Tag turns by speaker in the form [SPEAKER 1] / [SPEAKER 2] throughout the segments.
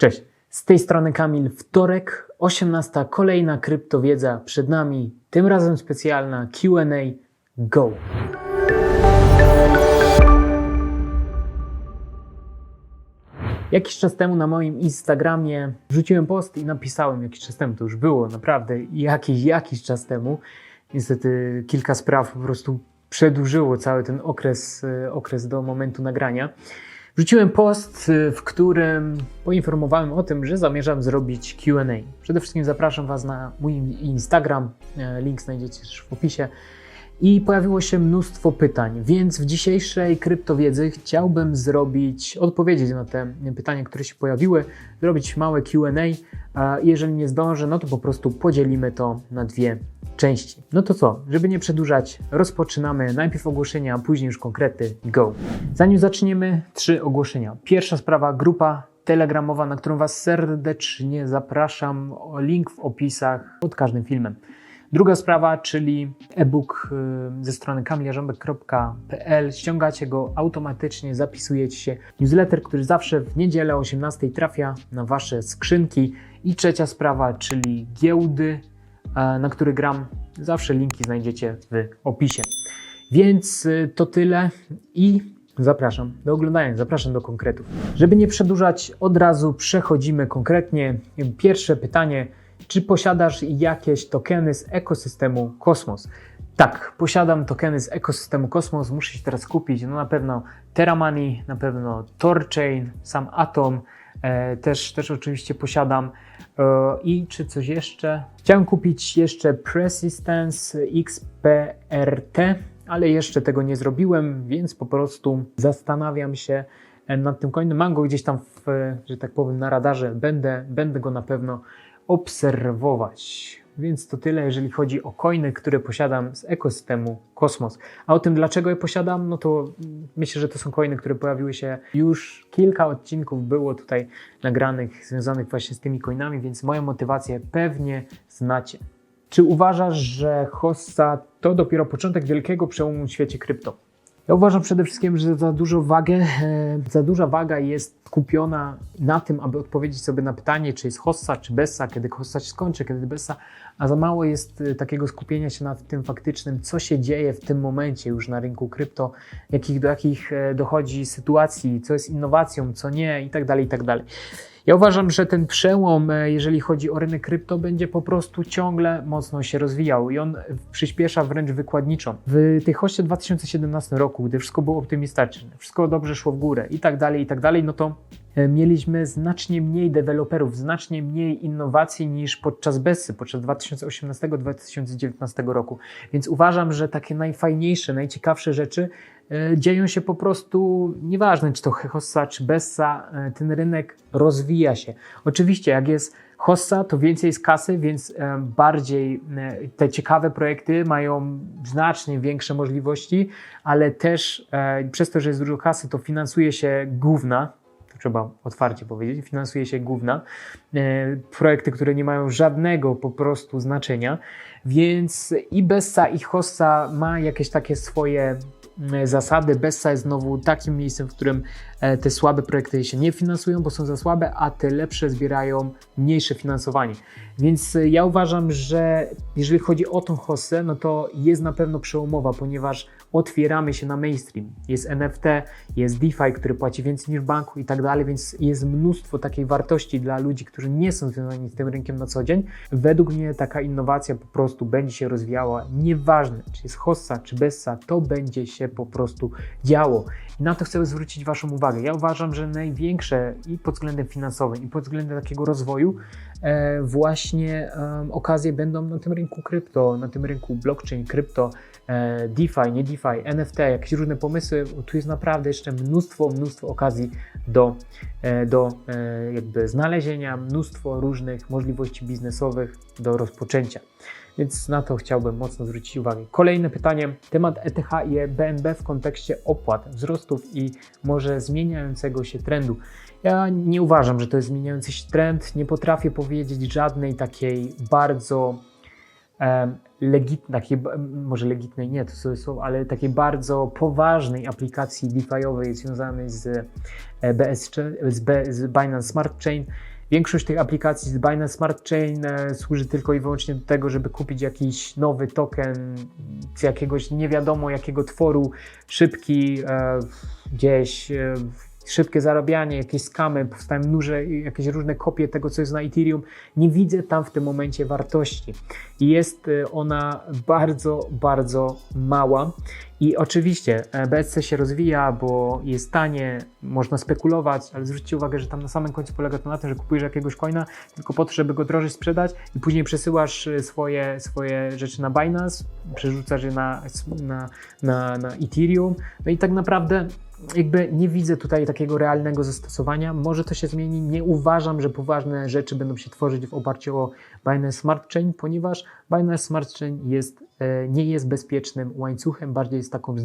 [SPEAKER 1] Cześć, z tej strony Kamil. Wtorek, 18. kolejna kryptowiedza przed nami. Tym razem specjalna QA. Go! Jakiś czas temu na moim Instagramie wrzuciłem post i napisałem, jakiś czas temu, to już było naprawdę jakiś, jakiś czas temu. Niestety kilka spraw po prostu przedłużyło cały ten okres, e, okres do momentu nagrania. Wrzuciłem post, y, w którym poinformowałem o tym, że zamierzam zrobić QA. Przede wszystkim zapraszam Was na mój Instagram, e, link znajdziecie też w opisie. I pojawiło się mnóstwo pytań, więc w dzisiejszej kryptowiedzy chciałbym zrobić, odpowiedzieć na te pytania, które się pojawiły, zrobić małe QA. Jeżeli nie zdążę, no to po prostu podzielimy to na dwie części. No to co, żeby nie przedłużać, rozpoczynamy najpierw ogłoszenia, a później już konkrety. Go! Zanim zaczniemy, trzy ogłoszenia. Pierwsza sprawa, grupa telegramowa, na którą Was serdecznie zapraszam. Link w opisach pod każdym filmem. Druga sprawa, czyli e-book y, ze strony kamiliarzębek.pl. Ściągacie go automatycznie, zapisujecie się. Newsletter, który zawsze w niedzielę o 18 trafia na Wasze skrzynki. I trzecia sprawa, czyli giełdy, e, na który gram. Zawsze linki znajdziecie w opisie. Więc y, to tyle i zapraszam do oglądania, zapraszam do konkretów. Żeby nie przedłużać, od razu przechodzimy konkretnie. Pierwsze pytanie czy posiadasz jakieś tokeny z ekosystemu Kosmos? Tak, posiadam tokeny z ekosystemu Kosmos. Muszę się teraz kupić. No na pewno Terramoney, na pewno Torchain, sam Atom. E, też, też oczywiście posiadam. E, I czy coś jeszcze? Chciałem kupić jeszcze Persistence XPRT, ale jeszcze tego nie zrobiłem, więc po prostu zastanawiam się nad tym coinem. Mam go gdzieś tam, w, że tak powiem, na radarze. Będę, będę go na pewno obserwować. Więc to tyle, jeżeli chodzi o coiny, które posiadam z ekosystemu Kosmos. A o tym, dlaczego je posiadam, no to myślę, że to są coiny, które pojawiły się już kilka odcinków było tutaj nagranych, związanych właśnie z tymi coinami, więc moją motywację pewnie znacie. Czy uważasz, że Hossa to dopiero początek wielkiego przełomu w świecie krypto? Ja uważam przede wszystkim, że za dużo wagę, e, za duża waga jest skupiona na tym, aby odpowiedzieć sobie na pytanie, czy jest hossa, czy bessa, kiedy hossa się skończy, kiedy bessa, a za mało jest e, takiego skupienia się nad tym faktycznym, co się dzieje w tym momencie już na rynku krypto, jakich, do jakich e, dochodzi sytuacji, co jest innowacją, co nie i tak dalej, i tak dalej. Ja uważam, że ten przełom, e, jeżeli chodzi o rynek krypto, będzie po prostu ciągle mocno się rozwijał i on przyspiesza wręcz wykładniczo. W tej hoście 2017 roku, gdy wszystko było optymistyczne, wszystko dobrze szło w górę i tak dalej, i tak dalej, no to mieliśmy znacznie mniej deweloperów, znacznie mniej innowacji niż podczas Bessy, podczas 2018-2019 roku. Więc uważam, że takie najfajniejsze, najciekawsze rzeczy e, dzieją się po prostu, nieważne czy to Hossa czy Bessa, e, ten rynek rozwija się. Oczywiście, jak jest Hossa, to więcej jest kasy, więc e, bardziej te ciekawe projekty mają znacznie większe możliwości, ale też przez to, że jest dużo kasy, to finansuje się główna, trzeba otwarcie powiedzieć, finansuje się główna, projekty, które nie mają żadnego po prostu znaczenia, więc i Bessa i Hossa ma jakieś takie swoje zasady. Bessa jest znowu takim miejscem, w którym e, te słabe projekty się nie finansują, bo są za słabe, a te lepsze zbierają mniejsze finansowanie. Więc e, ja uważam, że jeżeli chodzi o tą hossę, no to jest na pewno przełomowa, ponieważ otwieramy się na mainstream. Jest NFT, jest DeFi, który płaci więcej niż banku i tak dalej, więc jest mnóstwo takiej wartości dla ludzi, którzy nie są związani z tym rynkiem na co dzień. Według mnie taka innowacja po prostu będzie się rozwijała. Nieważne, czy jest hossa, czy bessa, to będzie się po prostu działo. I na to chcę zwrócić Waszą uwagę. Ja uważam, że największe i pod względem finansowym, i pod względem takiego rozwoju, e, właśnie e, okazje będą na tym rynku krypto, na tym rynku blockchain, krypto, DeFi, nie DeFi, NFT, jakieś różne pomysły. Tu jest naprawdę jeszcze mnóstwo, mnóstwo okazji do, e, do e, jakby znalezienia, mnóstwo różnych możliwości biznesowych do rozpoczęcia. Więc na to chciałbym mocno zwrócić uwagę. Kolejne pytanie. Temat ETH i BNB w kontekście opłat, wzrostów i może zmieniającego się trendu. Ja nie uważam, że to jest zmieniający się trend. Nie potrafię powiedzieć żadnej takiej bardzo legit, takiej, b- może legitnej, nie to słowo, ale takiej bardzo poważnej aplikacji DeFi'owej związanej z e, BS, z, B, z Binance Smart Chain. Większość tych aplikacji z Binance Smart Chain e, służy tylko i wyłącznie do tego, żeby kupić jakiś nowy token z jakiegoś nie wiadomo jakiego tworu, szybki e, gdzieś, szybkie zarabianie, jakieś skamy, powstają duże, jakieś różne kopie tego, co jest na Ethereum. Nie widzę tam w tym momencie wartości. Jest e, ona bardzo, bardzo mała. I oczywiście e, BSC się rozwija, bo jest tanie, można spekulować, ale zwróćcie uwagę, że tam na samym końcu polega to na tym, że kupujesz jakiegoś coina tylko po to, żeby go drożej sprzedać i później przesyłasz e, swoje, swoje rzeczy na Binance, przerzucasz je na, na, na, na Ethereum. No i tak naprawdę jakby nie widzę tutaj takiego realnego zastosowania. Może to się zmieni. Nie uważam, że poważne rzeczy będą się tworzyć w oparciu o Binance Smart Chain, ponieważ Binance Smart Chain jest, e, nie jest bezpiecznym łańcuchem, bardziej jest taką,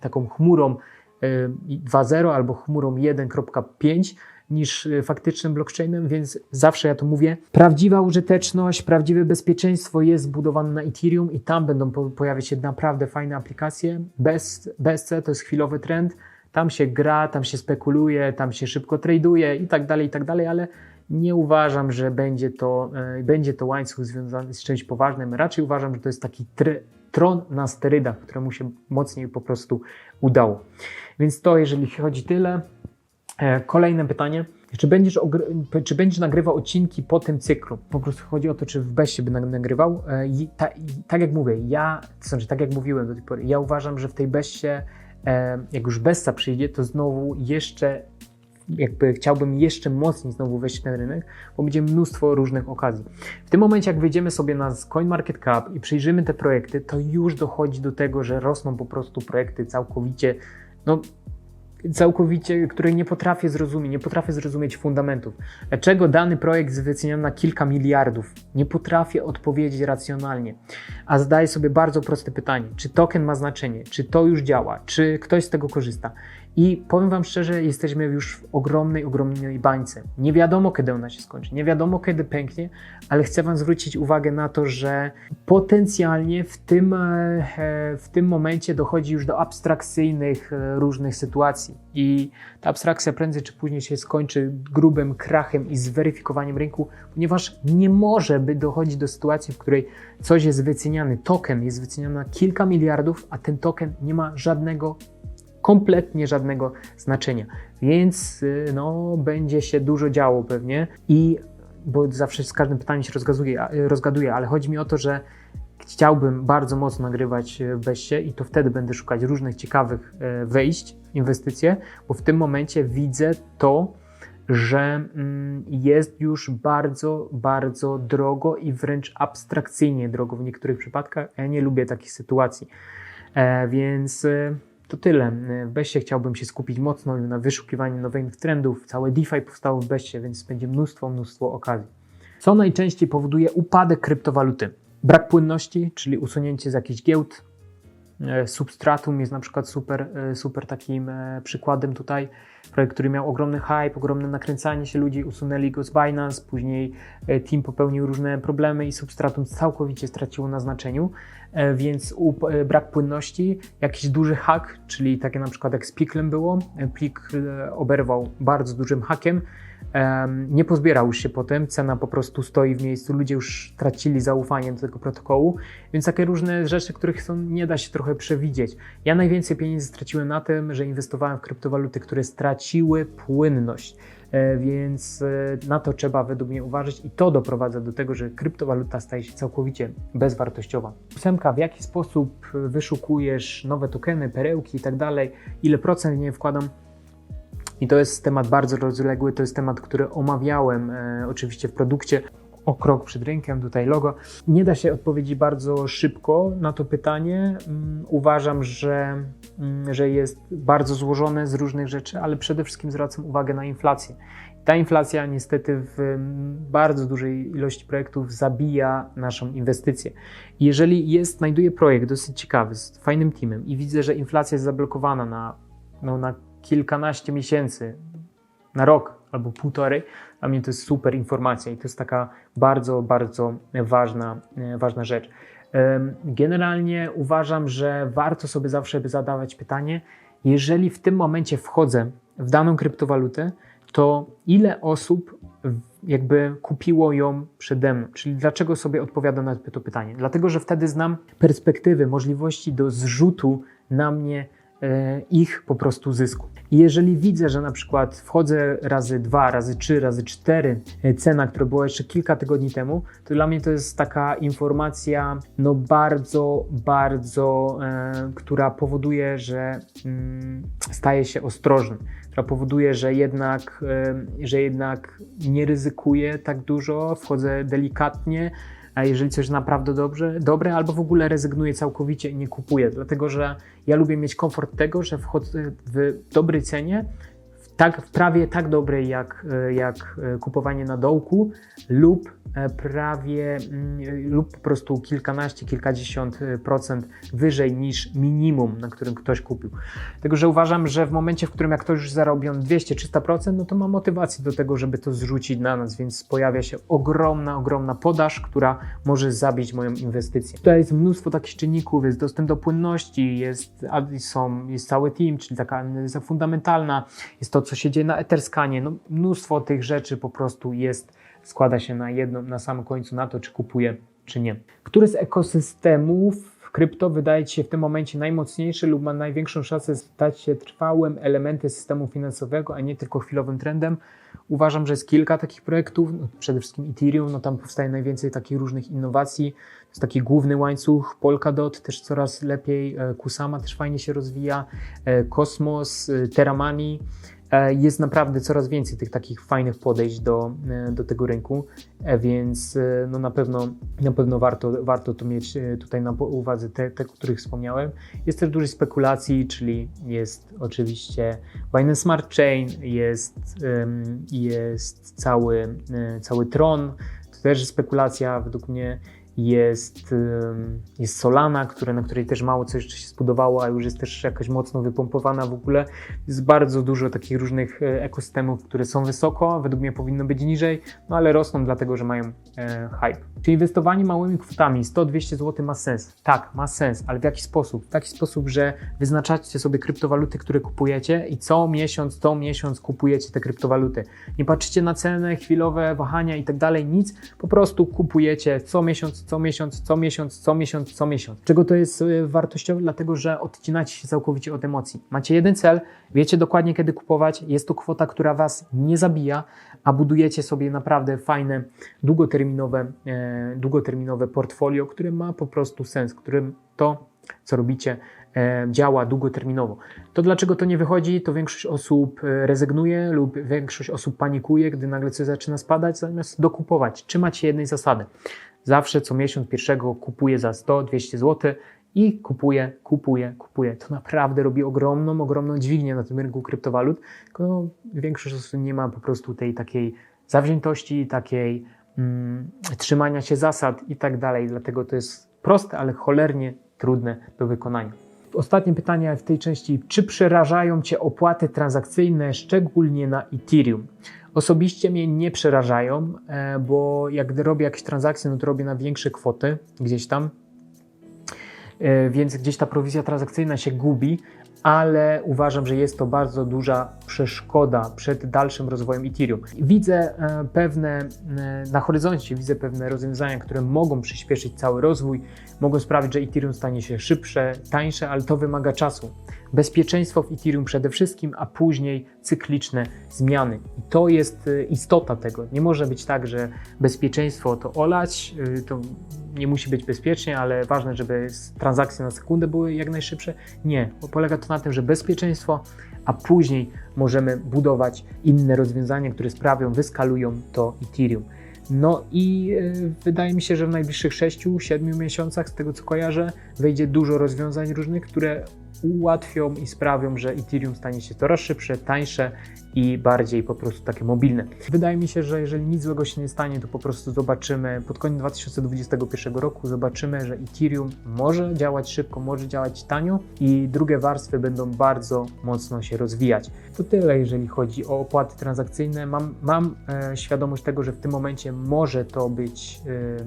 [SPEAKER 1] taką chmurą e, 2.0 albo chmurą 1.5 niż e, faktycznym blockchainem, więc zawsze ja to mówię. Prawdziwa użyteczność, prawdziwe bezpieczeństwo jest zbudowane na Ethereum i tam będą po- pojawiać się naprawdę fajne aplikacje. Bez, BSC to jest chwilowy trend, tam się gra, tam się spekuluje, tam się szybko traduje i tak dalej, i tak dalej, ale nie uważam, że będzie to, e, będzie to łańcuch związany z czymś poważnym. Raczej uważam, że to jest taki try, tron na sterydach, któremu się mocniej po prostu udało. Więc to, jeżeli chodzi tyle. E, Kolejne pytanie. Czy będziesz, czy będziesz nagrywał odcinki po tym cyklu? Po prostu chodzi o to, czy w Beście by nag- nagrywał. E, I ta, i tak jak mówię, ja, to znaczy tak jak mówiłem do tej pory, ja uważam, że w tej Bestie, e, jak już Besta przyjdzie, to znowu jeszcze jakby chciałbym jeszcze mocniej znowu wejść ten rynek, bo będzie mnóstwo różnych okazji. W tym momencie, jak wejdziemy sobie na CoinMarketCap i przyjrzymy te projekty, to już dochodzi do tego, że rosną po prostu projekty całkowicie, no całkowicie, której nie potrafię zrozumieć, nie potrafię zrozumieć fundamentów. Dlaczego dany projekt jest wyceniany na kilka miliardów? Nie potrafię odpowiedzieć racjonalnie. A zadaję sobie bardzo proste pytanie, czy token ma znaczenie, czy to już działa, czy ktoś z tego korzysta. I powiem Wam szczerze, jesteśmy już w ogromnej, ogromnej bańce. Nie wiadomo, kiedy ona się skończy, nie wiadomo, kiedy pęknie, ale chcę Wam zwrócić uwagę na to, że potencjalnie w tym, e, w tym momencie dochodzi już do abstrakcyjnych e, różnych sytuacji. I ta abstrakcja prędzej czy później się skończy grubym krachem i zweryfikowaniem rynku, ponieważ nie może by dochodzić do sytuacji, w której coś jest wyceniany, token jest wyceniany na kilka miliardów, a ten token nie ma żadnego kompletnie żadnego znaczenia. Więc y, no, będzie się dużo działo pewnie i bo zawsze z każdym pytaniem się rozgazuje, y, rozgaduję, ale chodzi mi o to, że chciałbym bardzo mocno nagrywać y, w Beście i to wtedy będę szukać różnych ciekawych wejść inwestycje, bo w tym momencie widzę to, że mm, jest już bardzo, bardzo drogo i wręcz abstrakcyjnie drogo w niektórych przypadkach. Ja nie lubię takich sytuacji. E, więc to tyle. W Beście chciałbym się skupić mocno na wyszukiwaniu nowych trendów. Całe DeFi powstało w Beście, więc będzie mnóstwo, mnóstwo okazji. Co najczęściej powoduje upadek kryptowaluty? Brak płynności, czyli usunięcie z jakichś giełd. E, Substratum jest na przykład super, e, super takim e, przykładem tutaj. Projekt, który miał ogromny hype, ogromne nakręcanie się ludzi, usunęli go z Binance, później team popełnił różne problemy i Substratum całkowicie straciło na znaczeniu, więc brak płynności, jakiś duży hack, czyli takie na przykład jak z Piklem było, plik oberwał bardzo dużym hakiem, Em, nie pozbierał się potem, cena po prostu stoi w miejscu, ludzie już tracili zaufanie do tego protokołu, więc takie różne rzeczy, których są, nie da się trochę przewidzieć. Ja najwięcej pieniędzy straciłem na tym, że inwestowałem w kryptowaluty, które straciły płynność, E, więc e, na to trzeba według mnie uważać i to doprowadza do tego, że kryptowaluta staje się całkowicie bezwartościowa. Ósemka, w jaki sposób wyszukujesz nowe tokeny, perełki i tak dalej, ile procent w nie wkładam? I to jest temat bardzo rozległy, to jest temat, który omawiałem e, oczywiście w produkcie o krok przed rynkiem, tutaj logo. Nie da się odpowiedzieć bardzo szybko na to pytanie. Mm, Uważam, że, mm, że jest bardzo złożone z różnych rzeczy, ale przede wszystkim zwracam uwagę na inflację. Ta inflacja niestety w mm, bardzo dużej ilości projektów zabija naszą inwestycję. Jeżeli jest, znajduję projekt dosyć ciekawy, z fajnym teamem i widzę, że inflacja jest zablokowana na, no, na kilkanaście miesięcy, na rok albo półtorej, dla mnie to jest super informacja i to jest taka bardzo, bardzo ważna, e, ważna rzecz. Generalnie uważam, że warto sobie zawsze zadawać pytanie, jeżeli w tym momencie wchodzę w daną kryptowalutę, to ile osób jakby kupiło ją przede mną? Czyli dlaczego sobie odpowiadam na to pytanie? Dlatego, że wtedy znam perspektywy, możliwości do zrzutu na mnie ich po prostu zysku. I jeżeli widzę, że na przykład wchodzę razy dwa, razy trzy, razy cztery e, cena, która była jeszcze kilka tygodni temu, to dla mnie to jest taka informacja, no bardzo, bardzo, e, która powoduje, że mm, się ostrożny, która powoduje, że jednak, e, że jednak nie ryzykuję tak dużo, wchodzę delikatnie, a jeżeli coś naprawdę dobrze, dobre, albo w ogóle rezygnuję całkowicie i nie kupuję, dlatego że ja lubię mieć komfort tego, że wchodzę w dobrej cenie, w, tak, prawie tak dobrej jak, e, jak e, kupowanie na dołku lub e, prawie mm, lub po prostu kilkanaście, kilkadziesiąt procent wyżej niż minimum, na którym ktoś kupił. Tego, że uważam, że w momencie, w którym jak ktoś już zarobił 200-300%, no to ma motywację do tego, żeby to zrzucić na nas, więc pojawia się ogromna, ogromna podaż, która może zabić moją inwestycję. Tutaj jest mnóstwo takich czynników, jest dostęp do płynności, jest, są, jest cały team, czyli taka fundamentalna, jest to, co się dzieje na Etherscanie, no mnóstwo tych rzeczy po prostu jest, składa się na jedno, na samym końcu na to, czy kupuję, czy nie. Który z ekosystemów krypto wydaje Ci się w tym momencie najmocniejszy lub ma największą szansę stać się trwałym elementem systemu finansowego, a nie tylko chwilowym trendem? Uważam, że jest kilka takich projektów, no, przede wszystkim Ethereum, no tam powstaje najwięcej takich różnych innowacji. Jest taki główny łańcuch, Polkadot też coraz lepiej, e, Kusama też fajnie się rozwija, e, Cosmos, e, Terramani. E, Jest naprawdę coraz więcej tych takich fajnych podejść do, e, do tego rynku, e, więc no na pewno, na pewno warto, warto to mieć tutaj na uwadze, te, te, których wspomniałem. Jest też dużo spekulacji, czyli jest oczywiście Binance Smart Chain, jest, jest cały, cały Tron, to też spekulacja według mnie. Jest, jest Solana, które, na której też mało coś jeszcze się zbudowało, a już jest też jakoś mocno wypompowana w ogóle. Jest bardzo dużo takich różnych e, ekosystemów, które są wysoko, według mnie powinno być niżej, no ale rosną dlatego, że mają e, hype. Czy inwestowanie małymi kwotami 100-200 zł ma sens? Tak, ma sens, ale w jaki sposób? W taki sposób, że wyznaczacie sobie kryptowaluty, które kupujecie i co miesiąc, co miesiąc kupujecie te kryptowaluty. Nie patrzycie na cenę, chwilowe wahania i tak dalej, nic, po prostu kupujecie co miesiąc, co miesiąc, co miesiąc, co miesiąc, co miesiąc. Czego to jest e, wartościowe? Dlatego, że odcinacie się całkowicie od emocji. Macie jeden cel, wiecie dokładnie kiedy kupować, jest to kwota, która Was nie zabija, a budujecie sobie naprawdę fajne, długoterminowe, e, długoterminowe portfolio, które ma po prostu sens, którym to, co robicie, e, działa długoterminowo. To dlaczego to nie wychodzi, to większość osób e, rezygnuje lub większość osób panikuje, gdy nagle coś zaczyna spadać, zamiast dokupować. Trzymać się jednej zasady. Zawsze co miesiąc pierwszego kupuję za 100-200 zł i kupuję, kupuję, kupuję. To naprawdę robi ogromną, ogromną dźwignię na tym rynku kryptowalut, tylko większość osób nie ma po prostu tej takiej zawziętości, takiej mm, trzymania się zasad i tak dalej. Dlatego to jest proste, ale cholernie trudne do wykonania. Ostatnie pytanie w tej części. Czy przerażają Cię opłaty transakcyjne, szczególnie na Ethereum? Osobiście mnie nie przerażają, e, bo jak robię jakieś transakcje, no to robię na większe kwoty gdzieś tam, E, więc gdzieś ta prowizja transakcyjna się gubi, ale uważam, że jest to bardzo duża przeszkoda przed dalszym rozwojem Ethereum. Widzę e, pewne, e, na horyzoncie widzę pewne rozwiązania, które mogą przyspieszyć cały rozwój, mogą sprawić, że Ethereum stanie się szybsze, tańsze, ale to wymaga czasu. Bezpieczeństwo w Ethereum przede wszystkim, a później cykliczne zmiany. I to jest e, istota tego. Nie może być tak, że bezpieczeństwo to olać, e, to nie musi być bezpiecznie, ale ważne, żeby transakcje na sekundę były jak najszybsze. Nie, polega to na tym, że bezpieczeństwo, a później możemy budować inne rozwiązania, które sprawią, wyskalują to Ethereum. No i e, wydaje mi się, że w najbliższych 6-7 miesiącach, z tego co kojarzę, wejdzie dużo rozwiązań różnych, które ułatwią i sprawią, że Ethereum stanie się coraz szybsze, tańsze i bardziej po prostu takie mobilne. Wydaje mi się, że jeżeli nic złego się nie stanie, to po prostu zobaczymy pod koniec 2021 roku, zobaczymy, że Ethereum może działać szybko, może działać tanio i drugie warstwy będą bardzo mocno się rozwijać. To tyle, jeżeli chodzi o opłaty transakcyjne. Mam, mam e, świadomość tego, że w tym momencie może to być gdy,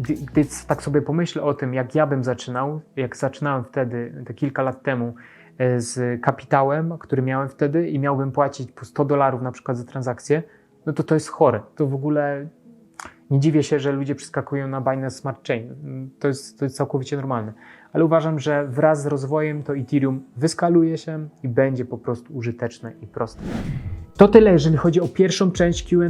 [SPEAKER 1] gdy tak sobie pomyślę o tym, jak ja bym zaczynał, jak zaczynałem wtedy, te kilka lat temu, e, z kapitałem, który miałem wtedy i miałbym płacić po 100 dolarów na przykład za transakcję, no to to jest chore. To w ogóle nie dziwię się, że ludzie przeskakują na Binance Smart Chain. To jest, to jest całkowicie normalne. Ale uważam, że wraz z rozwojem to Ethereum wyskaluje się i będzie po prostu użyteczne i proste. To tyle, jeżeli chodzi o pierwszą część QA.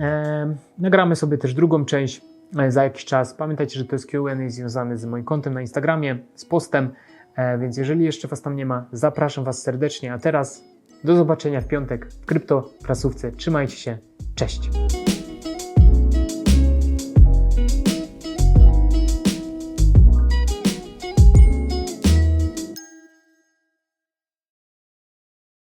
[SPEAKER 1] E, nagramy sobie też drugą część za jakiś czas. Pamiętajcie, że to jest QA związany z moim kontem na Instagramie, z postem, e, więc jeżeli jeszcze Was tam nie ma, zapraszam Was serdecznie. A teraz do zobaczenia w piątek w krypto prasówce. Trzymajcie się, cześć!